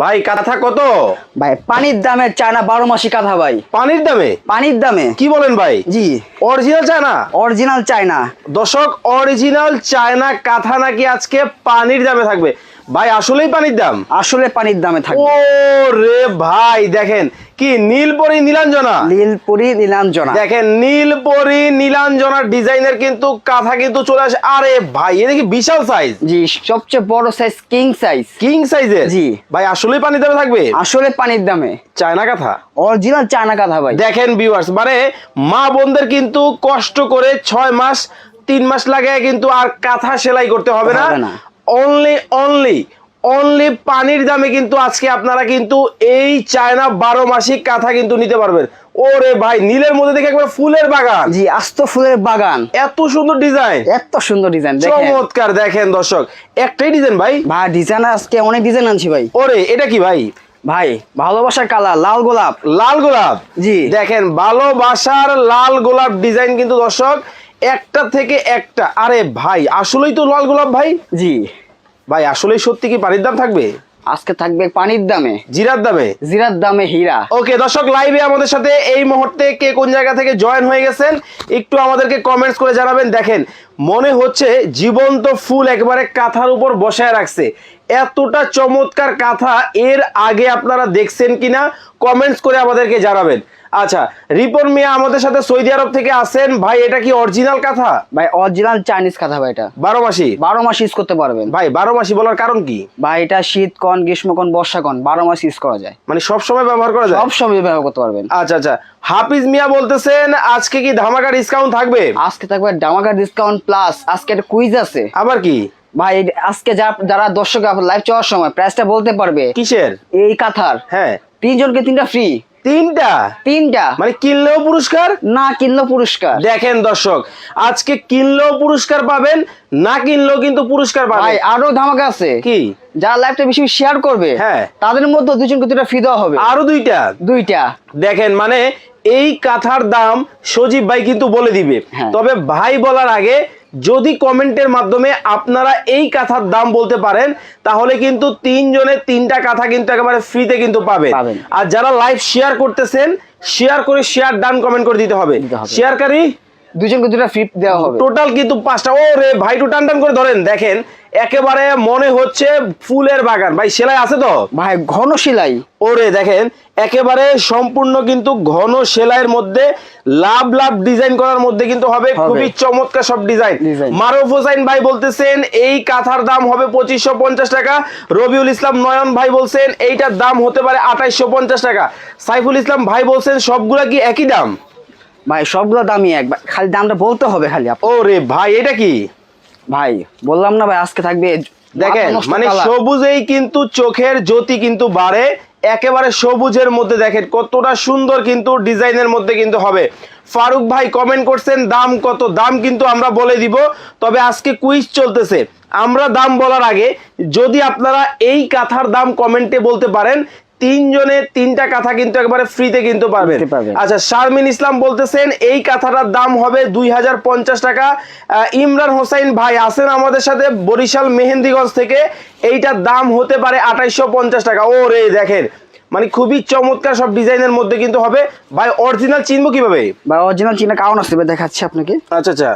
ভাই কাঁথা কত? ভাই পানির দামে চায়না বারো মাসি কাঁথা ভাই। পানির দামে? পানির দামে। কি বলেন ভাই? জি। Original China? Original China. দর্শক অরিজিনাল চায়না কাঁথা নাকি আজকে পানির দামে থাকবে? ভাই আসলেই পানির দাম? আসলে পানির দামে থাকে ও রে ভাই দেখেন কি নীলপরি নীলাঞ্জনা? নীলপুরি নীলাঞ্জনা। দেখেন নীলপরি নীলাঞ্জনার ডিজাইনের কিন্তু কাঁথা কিন্তু চলে আসে। আরে ভাই এটা কি বিশাল সাইজ জি সবচেয়ে বড় সাইজ কিং সাইজ কিং সাইজের জি। ভাই আসলেই পানির দামে থাকবে? আসলে পানির দামে। চায়না কাঁথা? অরিজিনাল চায়না কাঁথা ভাই। দেখেন ভিউয়ার্স মানে মা বোনদের কিন্তু কষ্ট করে ছয় মাস তিন মাস লাগে কিন্তু আর কাঁথা সেলাই করতে হবে না। অনলি অনলি অনলি পানির দামে কিন্তু আজকে আপনারা কিন্তু এই চায়না বারো মাসিক কাঁথা কিন্তু নিতে পারবেন। ওরে ভাই নীলের মধ্যে দেখে একবার ফুলের বাগান। জি আস্ত ফুলের বাগান। এত সুন্দর ডিজাইন এত সুন্দর ডিজাইন চমৎকার দেখেন দর্শক। একটাই ডিজাইন ভাই? ভাই ডিজাইন আজকে অনেক ডিজাইন আনছি ভাই। ওরে এটা কি ভাই? ভাই ভালোবাসার কালার লাল গোলাপ। লাল গোলাপ? জি। দেখেন ভালোবাসার লাল গোলাপ ডিজাইন কিন্তু দর্শক একটা থেকে একটা। আরে ভাই আসলেই তো লাল গোলাপ ভাই? জি। ভাই আসলে সত্যি কি পানির দাম থাকবে? আজকে থাকবে পানির দামে। জিরার দামে? জিরার দামে হীরা। ওকে দর্শক লাইভে আমাদের সাথে এই মুহূর্তে কে কোন জায়গা থেকে জয়েন হয়ে গেছেন একটু আমাদেরকে কমেন্টস করে জানাবেন। দেখেন মনে হচ্ছে জীবন্ত ফুল একবারে কাঁথার উপর বসায় রাখছে। এতটা চমৎকার কাঁথা এর আগে আপনারা দেখছেন কিনা কমেন্টস করে আমাদেরকে জানাবেন। আচ্ছা রিপন মিয়া আমাদের সাথে সৌদি আরব থেকে আসেন। ভাই এটা কি অরিজিনাল কাঁথা? ভাই অরিজিনাল চাইনিজ কাঁথা ভাই এটা। বারো মাসি? বারো মাস ইউজ করতে পারবেন। ভাই বারো মাসি বলার কারণ কি? ভাই এটা শীত কন গ্রীষ্ম কন বর্ষা কন বারো মাস ইউজ করা যায়। মানে সব সময় ব্যবহার করা যায়? সব সময় ব্যবহার করতে পারবেন। আচ্ছা আচ্ছা। হাফিজ মিয়া বলতেছেন আজকে কি ধামাকা ডিসকাউন্ট থাকবে? আজকে থাকবে ডামাকা ডিসকাউন্ট প্লাস আজকে একটা কুইজ আছে। আবার কি? ভাই আজকে যা যারা দর্শক লাইভ চলার সময় প্রাইসটা বলতে পারবে। কিসের? এই কাঁথার। হ্যাঁ। তিনজনকে তিনটা ফ্রি তিনটা? তিনটা। মানে কিনলেও পুরস্কার? না কিনলো পুরস্কার। দেখেন দর্শক আজকে কিনলেও পুরস্কার পাবেন না কিনলেও কিন্তু পুরস্কার পাবেন। ভাই আরও ধামাকা আছে। কি? যারা লাইভটা বেশি শেয়ার করবে হ্যাঁ। তাদের মধ্যে দুজনকে দুটা ফ্রি দেওয়া হবে। আরও দুইটা? দুইটা। দেখেন মানে এই কাঁথার দাম সজীব ভাই কিন্তু বলে দিবে। হ্যাঁ। তবে ভাই বলার আগে যদি কমেন্টের মাধ্যমে আপনারা এই কাঁথার দাম বলতে পারেন তাহলে কিন্তু তিনজনের তিনটা কাঁথা কিন্তু একেবারে ফ্রিতে কিন্তু পাবেন। আর যারা লাইভ শেয়ার করতেছেন শেয়ার করে শেয়ার ডান কমেন্ট করে দিতে হবে। শেয়ারকারী দুজনকে দুটা ফ্রি দেওয়া হবে। টোটাল কিন্তু পাঁচটা। ও রে ভাই টু টান টান করে ধরেন। দেখেন একেবারে মনে হচ্ছে ফুলের বাগান। ভাই সেলাই আছে তো? ভাই ঘন সেলাই। ওরে দেখেন একেবারে সম্পূর্ণ কিন্তু ঘন সেলাইয়ের মধ্যে লাভ লাভ ডিজাইন করার মধ্যে কিন্তু হবে। খুবই চমৎকার সব ডিজাইন। মারুফ হোসাইন ভাই বলতেছেন এই কাঁথার দাম হবে পঁচিশশো পঞ্চাশ টাকা। রবিউল ইসলাম নয়ন ভাই বলছেন এইটার দাম হতে পারে আঠাইশশো পঞ্চাশ টাকা। সাইফুল ইসলাম ভাই বলছেন সবগুলা কি একই দাম? ভাই সবগুলো দামই এক খালি দামটা বলতে হবে খালি ও রে ভাই এটা কি? ভাই বললাম না ভাই আজকে থাকবে দেখেন মানে সবুজেই কিন্তু চোখের জ্যোতি কিন্তু বাড়ে একেবারে সবুজের মধ্যে দেখেন কতটা সুন্দর কিন্তু ডিজাইনের মধ্যে কিন্তু হবে। ফারুক ভাই কমেন্ট করছেন দাম কত? দাম কিন্তু আমরা বলে দিব তবে আজকে কুইজ চলতেছে। আমরা দাম বলার আগে যদি আপনারা এই কাঁথার দাম কমেন্টে বলতে পারেন তিনজনে তিনটা কাঁথা কিন্তু একবারে ফ্রিতে কিন্তু ফ্রিতে আচ্ছা শারমিন ইসলাম বলতেছেন এই কাঁথাটার দাম হবে দুই হাজার পঞ্চাশ টাকা। ইমরান হোসাইন ভাই আছেন আমাদের সাথে বরিশাল মেহেন্দিগঞ্জ থেকে। এইটার দাম হতে পারে আঠাইশশো পঞ্চাশ টাকা। ও রে দেখেন মানে খুবই চমৎকার সব ডিজাইনের মধ্যে কিন্তু হবে। ভাই অরিজিনাল চিনবো কীভাবে? ভাই অরিজিনাল চিনা কারণ আছে দেখাচ্ছি আপনাকে। আচ্ছা আচ্ছা।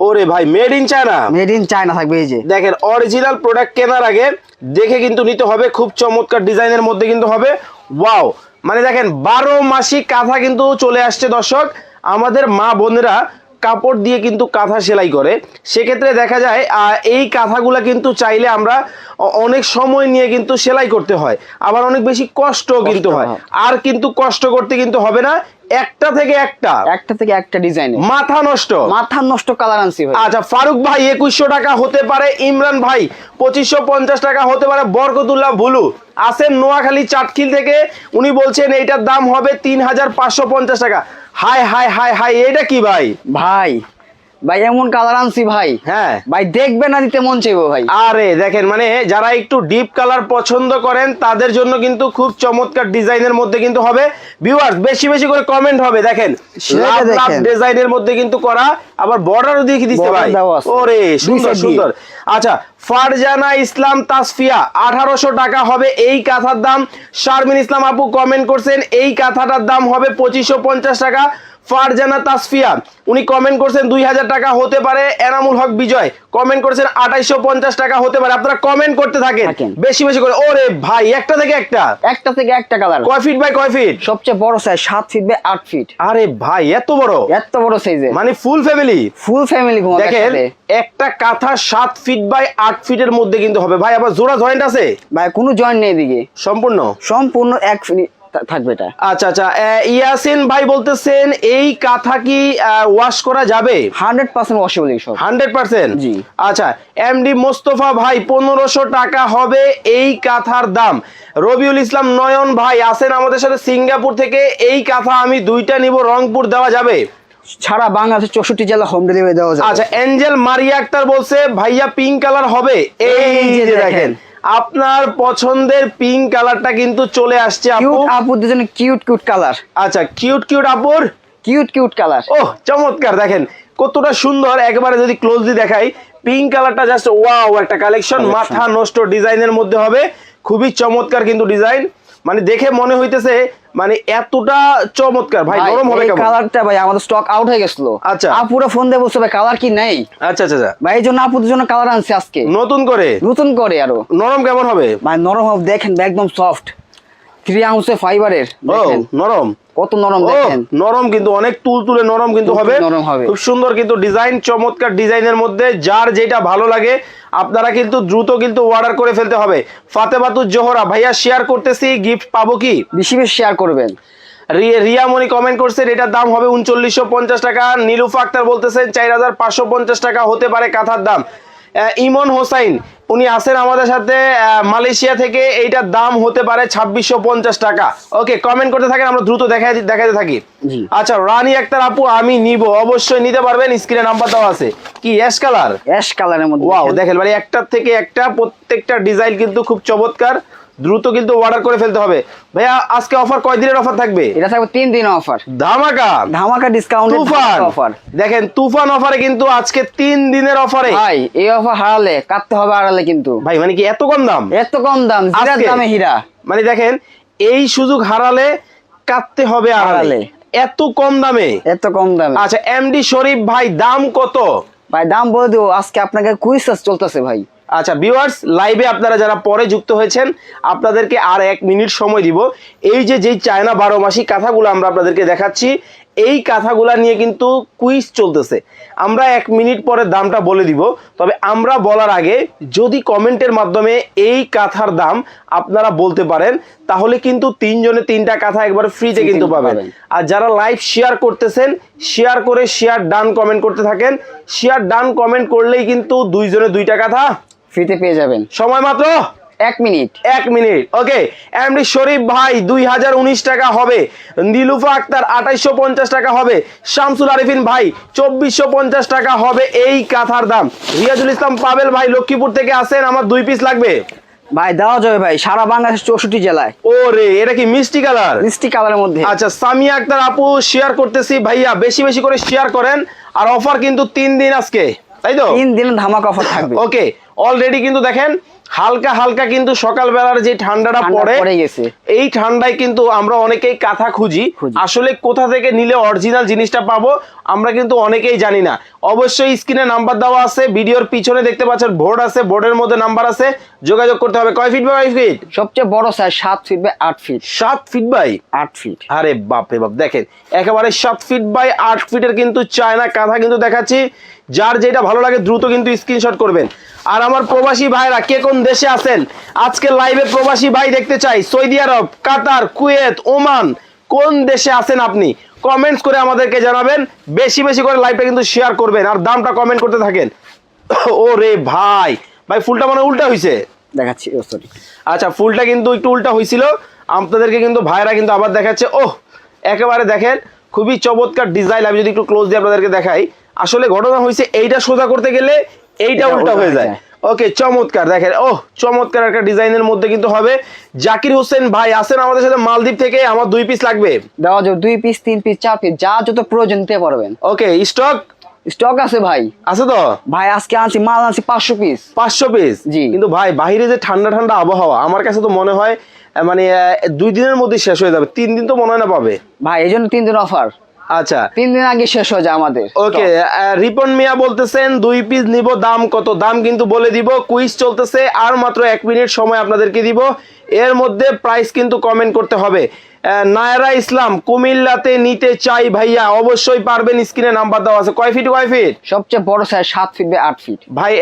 ওরে ভাই made in China made in China থাকবে এই যে। দেখেন অরিজিনাল প্রোডাক্ট কেনার আগে দেখে কিন্তু নিতে হবে খুব চমৎকার ডিজাইনের মধ্যে কিন্তু হবে। ওয়াও মানে দেখেন বারো মাসিক কাঁথা কিন্তু চলে আসছে দর্শক। আমাদের মা বোনেরা কাপড় দিয়ে কিন্তু কাঁথা সেলাই করে। সেক্ষেত্রে দেখা যায় এই কাঁথাগুলা কিন্তু চাইলে আমরা অনেক সময় নিয়ে কিন্তু সেলাই করতে হয়। আবার অনেক বেশি কষ্ট কিন্তু হয়। হয়। আর কিন্তু কষ্ট করতে কিন্তু হবে না। একটা থেকে একটা। একটা থেকে একটা ডিজাইন মাথা নষ্ট। মাথা নষ্ট কালার আনছি ভাই। আচ্ছা ফারুক ভাই একুশশো টাকা হতে পারে। ইমরান ভাই পঁচিশশো পঞ্চাশ টাকা হতে পারে। বরকতুল্লাহ ভুলু আসেন নোয়াখালী চাটখিল থেকে। উনি বলছেন এইটার দাম হবে তিন হাজার পাঁচশো পঞ্চাশ টাকা। হাই হাই হাই হাই এটা কি ভাই? ভাই ভাই এমন কালার আনছি ভাই। হ্যাঁ। ভাই দেখবে না দিতে মন চাইব ভাই। আরে দেখেন মানে যারা একটু ডিপ কালার পছন্দ করেন তাদের জন্য কিন্তু খুব চমৎকার ডিজাইনের মধ্যে কিন্তু হবে। ভিউয়ার্স বেশি বেশি করে কমেন্ট হবে দেখেন। ডিজাইনের মধ্যে কিন্তু করা আবার বর্ডারও দিতে ভাই। ওরে সুন্দর। সুন্দর। আচ্ছা ফারজানা ইসলাম তাসফিয়া আঠারোশো টাকা হবে এই কাঁথার দাম। শারমিন ইসলাম আপু কমেন্ট করছেন এই কাঁথাটার দাম হবে পঁচিশশো পঞ্চাশ টাকা। ফারজানা তাসফিয়া। উনি কমেন্ট করছেন দুই হাজার টাকা হতে পারে এনামুল হক বিজয়। কমেন্ট করেছেন আঠাইশো পঞ্চাশ টাকা হতে পারে। আপনারা কমেন্ট করতে থাকেন। বেশি বেশি করে। ওরে ভাই একটা থেকে একটা। একটা থেকে একটা কালার কয় ফিট বাই কয় ফিট সবচেয়ে বড় সাইজ সাত ফিট বাই আট ফিট আরে ভাই এত বড়? এত বড় সাইজের মানে ফুল ফ্যামিলি ফুল ফ্যামিলি দেখেন একটা কাঁথা সাত ফিট বাই আট ফিটের মধ্যে কিন্তু হবে। ভাই আবার জোড়া জয়েন্ট আছে? ভাই কোনো জয়েন্ট নেই এদিকে। সম্পূর্ণ? সম্পূর্ণ এক ফিট থাকবে এটা। আচ্ছা আচ্ছা ইয়াসিন ভাই বলতেছেন এই কাঁথা কি ওয়াশ করা যাবে? হান্ড্রেড পার্সেন্ট ওয়াশেবল সব। Hundred percent? জি। আচ্ছা এমডি মোস্তফা ভাই পনেরোশো টাকা হবে এই কাঁথার দাম। রবিউল ইসলাম নয়ন ভাই আছেন আমাদের সাথে সিঙ্গাপুর থেকে এই কাঁথা আমি দুইটা নিব রংপুর দেওয়া যাবে? সারা বাংলাদেশের চৌষট্টি জেলা হোম ডেলিভারি দেওয়া যায় আচ্ছা এঞ্জেল মারিয়া আক্তার বলছে ভাইয়া পিঙ্ক কালার হবে। এই যে দেখেন। আপনার পছন্দের পিঙ্ক কালারটা কিন্তু চলে আসছে আপু। আপুদের জন্য কিউট কিউট কালার আচ্ছা কিউট কিউট আপুর? কিউট কিউট কালার ও চমৎকার দেখেন। কতটা সুন্দর একবারে যদি ক্লোজলি দেখাই পিঙ্ক কালারটা জাস্ট ওয়াও একটা কালেকশন মাথা নষ্ট ডিজাইনের মধ্যে হবে। খুবই চমৎকার কিন্তু ডিজাইন। মানে দেখে মনে হইতেছে মানে এতটা চমৎকার। ভাই নরম হবে কেমন? কালারটা ভাই আমাদের স্টক আউট হয়ে গেছিল। আচ্ছা। আপুরা ফোন দিয়ে বলছে ভাই কালার কি নাই? আচ্ছা আচ্ছা আচ্ছা। ভাই এই জন্য আপুদের জন্য কালার আনছে আজকে। নতুন করে? নতুন করে আরও। নরম কেমন হবে? ভাই নরম হবে দেখেন একদম সফট থ্রি আউন্সে ফাইবারের নরম। কত নরম দেখেন। নরম কিন্তু অনেক তুল তুলে নরম কিন্তু হবে। নরম হবে। খুব সুন্দর কিন্তু ডিজাইন চমৎকার ডিজাইনের মধ্যে যার যেটা ভালো লাগে আপনারা কিন্তু দ্রুত কিন্তু অর্ডার করে ফেলতে হবে। ফাতেমাতুর জোহরা ভাইয়া শেয়ার করতেছি গিফট পাবো কি? বেশি বেশি শেয়ার করবেন। রিয়া মনি কমেন্ট করছেন এটার দাম হবে উনচল্লিশশো পঞ্চাশ টাকা। নীলুফা আক্তার বলতেছেন চার হাজার পাঁচশো পঞ্চাশ টাকা হতে পারে কাঁথার দাম। ইমন হোসাইন উনি আছেন আমাদের সাথে মালয়েশিয়া থেকে। এইটার দাম হতে পারে ছাব্বিশশো পঞ্চাশ টাকা। ওকে কমেন্ট করতে থাকেন আমরা দ্রুত দেখাই দেখাতে থাকি। আচ্ছা রানি আক্তার আপু আমি নিব। অবশ্যই নিতে পারবেন স্ক্রিনে নাম্বার দেওয়া আছে। কি অ্যাশ কালার অ্যাশ কালারের মধ্যে ওয়াও দেখেন। দেখেন মানে একটার থেকে একটা প্রত্যেকটা ডিজাইন কিন্তু খুব চমৎকার। দ্রুত কিন্তু অর্ডার করে ফেলতে হবে। ভাইয়া আজকে অফার কয় দিনের অফার থাকবে? এটা থাকবে তিন দিন অফার ধামাকা। ধামাকা ডিসকাউন্ট তুফান। অফার দেখেন তুফান অফারে কিন্তু আজকে তিন দিনের অফারে ভাই এই অফার হারালে কাটতে হবে হারালে কিন্তু। ভাই মানে কি এত কম দাম? এত কম দাম জিরার? দামে হীরা। মানে দেখেন এই সুযোগ হারালে কাটতে হবে আড়ালে হারালে। এত কম দামে? এত কম দামে। আচ্ছা এমডি শরীফ ভাই দাম কত? ভাই দাম বলে দিও আজকে আপনাকে কুইজ চলতেছে ভাই। আচ্ছা ভিউয়ার্স লাইভে আপনারা যারা পরে যুক্ত হয়েছেন আপনাদেরকে আর এক মিনিট সময় দিব। এই যে যেই চায়না বারো মাসি কাঁথাগুলো আমরা আপনাদেরকে দেখাচ্ছি এই কাঁথাগুলা নিয়ে কিন্তু কুইজ চলতেছে। আমরা এক মিনিট পরে দামটা বলে দিব। তবে আমরা বলার আগে যদি কমেন্টের মাধ্যমে এই কাঁথার দাম আপনারা বলতে পারেন তাহলে কিন্তু তিনজনে তিনটা কাঁথা একবার ফ্রিতে কিন্তু পাবেন। আর যারা লাইভ শেয়ার করতেছেন শেয়ার করে শেয়ার ডান কমেন্ট করতে থাকেন। শেয়ার ডান কমেন্ট করলেই কিন্তু দুইজনে দুইটা কাঁথা ফ্রিতে পেয়ে যাবেন। সময় মাত্র? এক মিনিট। এক মিনিট। ওকে এমডি শরীফ ভাই দুই হাজার উনিশ টাকা হবে। নীলুফা আক্তার আঠাইশশো পঞ্চাশ টাকা হবে। শামসুল আরিফিন ভাই চব্বিশশো পঞ্চাশ টাকা হবে। এই কাঁথার দাম। রিয়াজুল ইসলাম পাবেল ভাই লক্ষ্মীপুর থেকে আসেন আমার দুই পিস লাগবে। ভাই দেওয়া যাবে ভাই সারা বাংলাদেশ চৌষট্টি জেলায়। ও রে এটা কি মিষ্টি কালার? মিষ্টি কালারের মধ্যে। আচ্ছা সামিয়া আক্তার আপু শেয়ার করতেছি। ভাইয়া বেশি বেশি করে শেয়ার করেন। আর অফার কিন্তু তিন দিন আজকে। তাই তো? তিন দিন ধামাকা অফার থাকবে। ওকে অলরেডি কিন্তু দেখেন হালকা হালকা কিন্তু সকালবেলার যে ঠান্ডাটা পড়ে গেছে। এই ঠান্ডায় কিন্তু আমরা অনেকেই কাঁথা খুঁজি। আসলে কোথা থেকে নিলে অরিজিনাল জিনিসটা পাবো আমরা কিন্তু অনেকেই জানি না। অবশ্যই স্ক্রিনে নাম্বার দেওয়া আছে ভিডিওর পিছনে দেখতে পাচ্ছেন বোর্ড আছে বোর্ডের মধ্যে নাম্বার আছে। যোগাযোগ করতে হবে। কয় ফিট বাই কয় ফিট সবচেয়ে বড় সাইজ সাত ফিট বাই আট ফিট সাত ফিট বাই আট ফিট আরে বাপ রে বাপ দেখেন একেবারে সাত ফিট বাই আট ফিটের কিন্তু চায়না কাঁথা কিন্তু দেখাচ্ছি। যার যেটা ভালো লাগে দ্রুত কিন্তু স্ক্রিনশট করবেন। আর আমার প্রবাসী ভাইরা কে কোন দেশে আছেন? আজকে লাইভে প্রবাসী ভাই দেখতে চাই Saudi Arab Qatar Kuwait Oman কোন দেশে আছেন আপনি? কমেন্টস করে আমাদেরকে জানাবেন বেশি বেশি করে লাইভটা কিন্তু শেয়ার করবেন আর দামটা কমেন্ট করতে থাকেন। ও রে ভাই ভাই ফুলটা মানে উল্টা হয়েছে দেখাচ্ছি ও সরি আচ্ছা ফুলটা কিন্তু একটু উল্টা হয়েছিল আপনাদেরকে কিন্তু ভাইরা কিন্তু আবার দেখাচ্ছে ওহ একেবারে দেখেন খুবই চমৎকার ডিজাইন আমি যদি একটু ক্লোজ দিয়ে আপনাদেরকে দেখাই। আসলে ঘটনা হয়েছে এইটা সোজা করতে গেলে এইটা উল্টা হয়ে যায়। ওকে চমৎকার দেখেন ও চমৎকার একটা ডিজাইনের মধ্যে কিন্তু হবে। জাকির হোসেন ভাই আছেন আমাদের সাথে মালদ্বীপ থেকে আমার দুই পিস লাগবে। দেওয়া যাবে দুই পিস তিন পিস চার পিস যা যত প্রয়োজন নিতে পারবেন। ওকে স্টক স্টক আছে ভাই। আছে তো? ভাই আজকে আনছি মাল আনছি পাঁচশো পিস পাঁচশো পিস জি। কিন্তু ভাই বাইরে যে ঠান্ডা ঠান্ডা আবহাওয়া আমার কাছে তো মনে হয় মানে দুই দিনের মধ্যে শেষ হয়ে যাবে। তিন দিন তো মনে হয় না পাবে। ভাই এই জন্য তিন দিন অফার আচ্ছা। তিন দিন আগে শেষ হয়ে যায় আমাদের। ওকে রিপন মিয়া বলতেছেন দুই পিস নিব দাম কত? দাম কিন্তু বলে দিব। কুইজ চলতেছে আর মাত্র এক মিনিট সময় আপনাদেরকে দিব। এর মধ্যে প্রাইস কিন্তু কমেন্ট করতে হবে। নায়রা ইসলাম কুমিল্লাতে নিতে চাই ভাইয়া। অবশ্যই পারবেন স্ক্রিনে নাম্বার দেওয়া আছে। কয় ফিট কয় ফিট সবচেয়ে বড় সাইজ সাত ফিট বা আট ফিট ভাই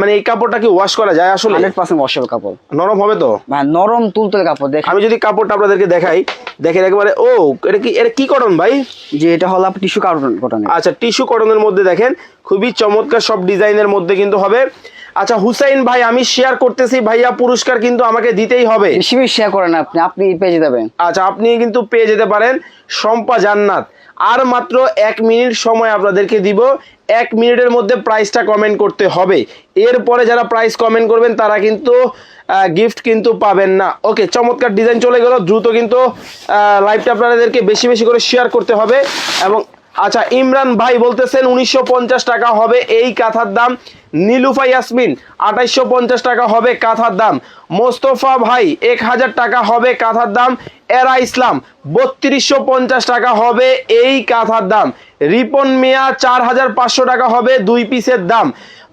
মানে এই কাপড়টা কি ওয়াশ করা যায় আসলে? হান্ড্রেড পার্সেন্ট ওয়াশেবল কাপড়। নরম হবে তো? ভাই নরম তুলতুলে কাপড় দেখেন। আমি যদি কাপড়টা আপনাদেরকে দেখাই দেখেন একেবারে ও এটা কি এটা কি করন ভাই? যে এটা হলো টিস্যু কটনের আচ্ছা টিস্যু কটনের মধ্যে দেখেন খুবই চমৎকার সব ডিজাইনের মধ্যে কিন্তু হবে। আচ্ছা হুসাইন ভাই আমি শেয়ার করতেছি। ভাইয়া পুরস্কার কিন্তু আমাকে দিতেই হবে। বেশি বেশি শেয়ার করেন আপনি আপনি পেজে দেবেন আচ্ছা আপনি কিন্তু পেয়ে যেতে পারেন শম্পা জান্নাত। আর মাত্র এক মিনিট সময় আপনাদেরকে দিব। এক মিনিটের মধ্যে প্রাইসটা কমেন্ট করতে হবে। এরপরে যারা প্রাইস কমেন্ট করবেন তারা কিন্তু গিফট কিন্তু পাবেন না। ওকে চমৎকার ডিজাইন চলে গেল। দ্রুত কিন্তু লাইভটা আপনাদেরকে বেশি বেশি করে শেয়ার করতে হবে। এবং আচ্ছা ইমরান ভাই বলতেছেন উনিশশো পঞ্চাশ টাকা হবে। এই কাঁথার দাম নীলুফা ইয়াসমিন আঠাইশো পঞ্চাশ টাকা হবে কাঁথার দাম। মোস্তফা ভাই এক হাজার টাকা হবে কাঁথার দাম। এরা ইসলাম বত্রিশশো পঞ্চাশ টাকা হবে এই কাঁথার দাম। রিপন মিয়া চার হাজার পাঁচশো টাকা হবে দুই পিসের দাম।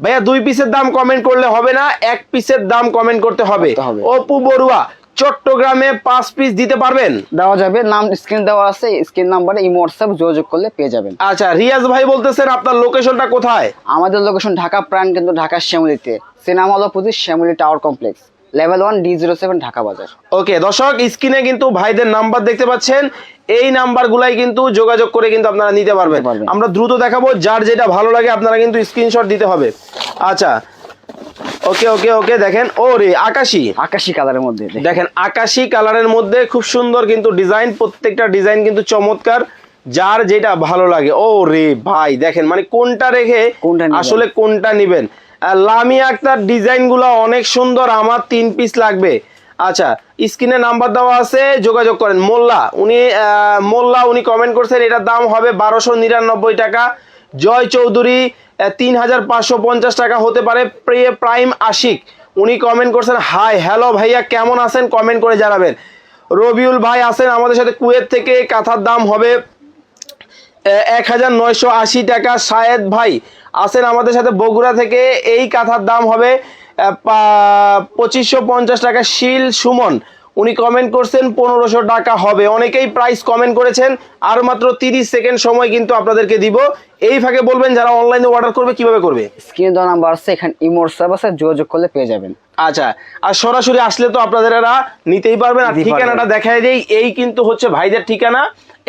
ভাইয়া দুই পিসের দাম কমেন্ট করলে হবে না এক পিসের দাম কমেন্ট করতে হবে। অপু বড়ুয়া চট্টগ্রামে পাঁচ পিস দিতে পারবেন? দেওয়া যাবে। নাম স্ক্রিন দেওয়া আছে স্ক্রিন নাম্বারে ইমো হোয়াটসঅ্যাপ যোগাযোগ করলে পেয়ে যাবেন। আচ্ছা রিয়াজ ভাই বলতেছেন আপনার লোকেশনটা কোথায়? আমাদের লোকেশন ঢাকা প্রাণ কিন্তু Dhaka শ্যামলিতে। Cinema hall opposite Shyamoli tower complex level one D zero seven Dhaka Bazar. Okay দর্শক স্ক্রিনে কিন্তু ভাইদের নাম্বার দেখতে পাচ্ছেন। এই নাম্বারগুলাই কিন্তু যোগাযোগ করে কিন্তু আপনারা নিতে পারবেন। নিতে পারবেন। আমরা দ্রুত দেখাবো যার যেটা ভালো লাগে আপনারা কিন্তু স্ক্রিনশট দিতে হবে। আচ্ছা ওকে ওকে ওকে দেখেন ও রে আকাশি। আকাশি কালারের মধ্যে দেখেন। আকাশি কালারের মধ্যে খুব সুন্দর কিন্তু ডিজাইন প্রত্যেকটা ডিজাইন কিন্তু চমৎকার যার যেটা ভালো লাগে। ও রে ভাই দেখেন মানে কোনটা রেখে আসলে কোনটা নিবেন? লামিয়া আক্তার ডিজাইনগুলো অনেক সুন্দর আমার তিন পিস লাগবে। আচ্ছা স্ক্রিনে নাম্বার দেওয়া আছে যোগাযোগ করেন। মোল্লা উনি মোল্লা উনি কমেন্ট করছেন এটার দাম হবে বারোশো নিরানব্বই টাকা। জয় চৌধুরী তিন হাজার পাঁচশো পঞ্চাশ টাকা হতে পারে প্রাইম আশিক। উনি কমেন্ট করছেন, হাই, হ্যালো ভাইয়া, কেমন আছেন? কমেন্ট করে জানাবেন। রবিউল ভাই আছেন আমাদের সাথে, কুয়েত থেকে কাঁথার দাম হবে এক হাজার নয়শো আশি টাকা। শায়েদ ভাই আছেন আমাদের সাথে, বগুড়া থেকে, এই কাঁথার দাম হবে পঁচিশশো পঞ্চাশ টাকা। শিল সুমন উনি কমেন্ট করছেন পনেরোশো টাকা হবে। অনেকেই প্রাইস কমেন্ট করেছেন আর মাত্র তিরিশ সেকেন্ড সময় কিন্তু আপনাদেরকে দিব। এই ফাঁকে বলবেন যারা অনলাইনে অর্ডার করবে কীভাবে করবে? স্ক্রিনে দেওয়া নাম্বার আছে এখানে ইমো হোয়াটসঅ্যাপ আছে যোগাযোগ করলে পেয়ে যাবেন। আচ্ছা আর সরাসরি আসলে তো আপনাদের এরা নিতেই পারবেন আর ঠিকানাটা। দেখাই দেই। এই কিন্তু হচ্ছে ভাইদের ঠিকানা।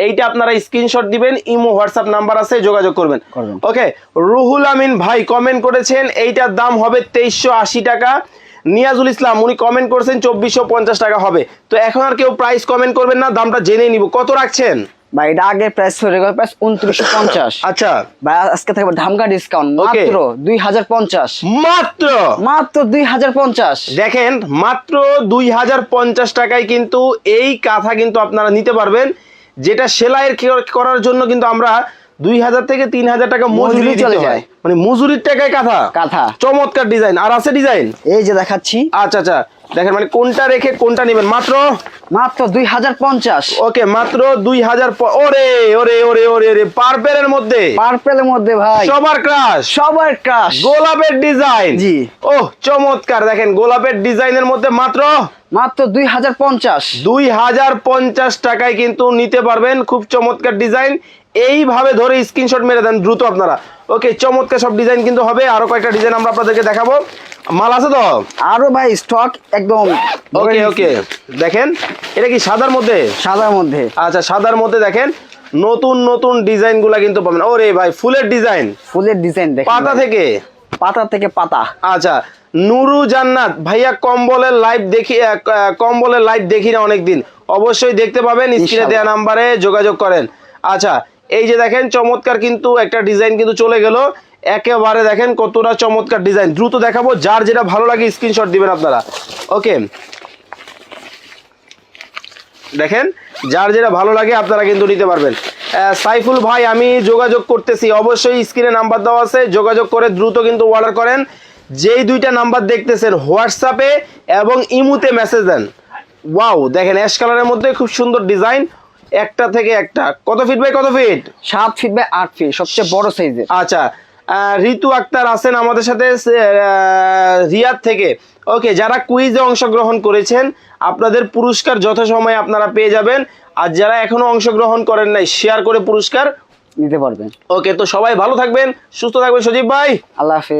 এইটা আপনারা স্ক্রিনশট দিবেন ইমো হোয়াটসঅ্যাপ নাম্বার আছে যোগাযোগ করবেন। ওকে রুহুল আমিন ভাই কমেন্ট করেছেন এইটার দাম হবে তেইশশো আশি টাকা। নিয়াজুল ইসলাম উনি কমেন্ট করছেন চব্বিশশো পঞ্চাশ টাকা হবে। তো এখন আর কেউ প্রাইস কমেন্ট করবেন না দামটা জেনে নিব। কত রাখছেন? বা এটা আগে প্রাইস প্রাইস উনত্রিশশো পঞ্চাশ। আচ্ছা। ভাই আজকে থাকবে ধামকা ডিসকাউন্ট মাত্র দুই হাজার পঞ্চাশ। মাত্র? মাত্র দুই হাজার পঞ্চাশ। দেখেন মাত্র দুই হাজার পঞ্চাশ টাকায় কিন্তু এই কাঁথা কিন্তু আপনারা নিতে পারবেন যেটা সেলাইয়ের করার জন্য কিন্তু আমরা দুই হাজার থেকে তিন হাজার টাকা মজুরি চলে যায়। মানে মজুরির টাকায় কাঁথা। কাঁথা। চমৎকার ডিজাইন আর আছে ডিজাইন এই যে দেখাচ্ছি। আচ্ছা আচ্ছা। দেখেন মানে কোনটা রেখে কোনটা নেবেন? মাত্র? মাত্র দুই হাজার পঞ্চাশ। ওকে মাত্র দুই হাজার ওরে ওরে ওরে ওরে ওরে। পার্পেলের মধ্যে? পার্পেলের মধ্যে ভাই। সবার ক্রাশ সবার ক্রাশ গোলাপের ডিজাইন জি। ও চমৎকার। দেখেন গোলাপের ডিজাইনের মধ্যে মাত্র? মাত্র দুই হাজার পঞ্চাশ। দুই হাজার পঞ্চাশ টাকায় কিন্তু নিতে পারবেন। খুব চমৎকার ডিজাইন এইভাবে ধরে স্ক্রিনশট মেরে দেন দ্রুত আপনারা। ওকে চমৎকার সব ডিজাইন কিন্তু হবে। আরও কয়েকটা ডিজাইন আমরা আপনাদেরকে দেখাবো। মাল আছে তো? আরও ভাই স্টক একদম ওকে ওকে দেখেন এটা কি সাদার মধ্যে? সাদার মধ্যে। আচ্ছা সাদার মধ্যে দেখেন নতুন নতুন ডিজাইনগুলা কিন্তু পাবেন। ওরে ভাই ফুলের ডিজাইন ফুলের ডিজাইন দেখেন পাতা থেকে? পাতা থেকে পাতা। আচ্ছা নুরু জান্নাত। ভাইয়া কম্বলের লাইভ দেখি কম্বলের লাইভ দেখি না অনেকদিন। অবশ্যই দেখতে পাবেন স্ক্রিনে। দেওয়া নাম্বারে যোগাযোগ করেন। আচ্ছা এই যে দেখেন, চমৎকার কিন্তু একটা ডিজাইন কিন্তু চলে গেল। একেবারে দেখেন কতটা চমৎকার ডিজাইন। দ্রুত দেখাবো, যার যেটা ভালো লাগে স্ক্রিনশট দিবেন আপনারা। ওকে। দেখেন, যার যেটা ভালো লাগে আপনারা কিন্তু নিতে পারবেন। সাইফুল ভাই, আমি যোগাযোগ করতেছি। অবশ্যই স্ক্রিনে নাম্বার দেওয়া আছে। যোগাযোগ করে দ্রুত কিন্তু অর্ডার করেন। যেই দুইটা নাম্বার দেখতেছেন, হোয়াটসঅ্যাপে এবং ইমুতে মেসেজ দেন। ওয়াও দেখেন অ্যাশ কালারের মধ্যে খুব সুন্দর ডিজাইন একটা থেকে একটা। কত ফিট বাই কত ফিট সাত ফিট বাই আট ফিট সবচেয়ে বড় সাইজের আচ্ছা ঋতু আক্তার আছেন আমাদের সাথে রিয়াদ থেকে। ওকে যারা কুইজে অংশগ্রহণ করেছেন আপনাদের পুরস্কার যথাসময়ে আপনারা পেয়ে যাবেন। আর যারা এখনও অংশগ্রহণ করেন নাই শেয়ার করে পুরস্কার নিতে পারবেন। ওকে তো সবাই ভালো থাকবেন সুস্থ থাকবেন সজীব ভাই। আল্লাহ হাফিজ।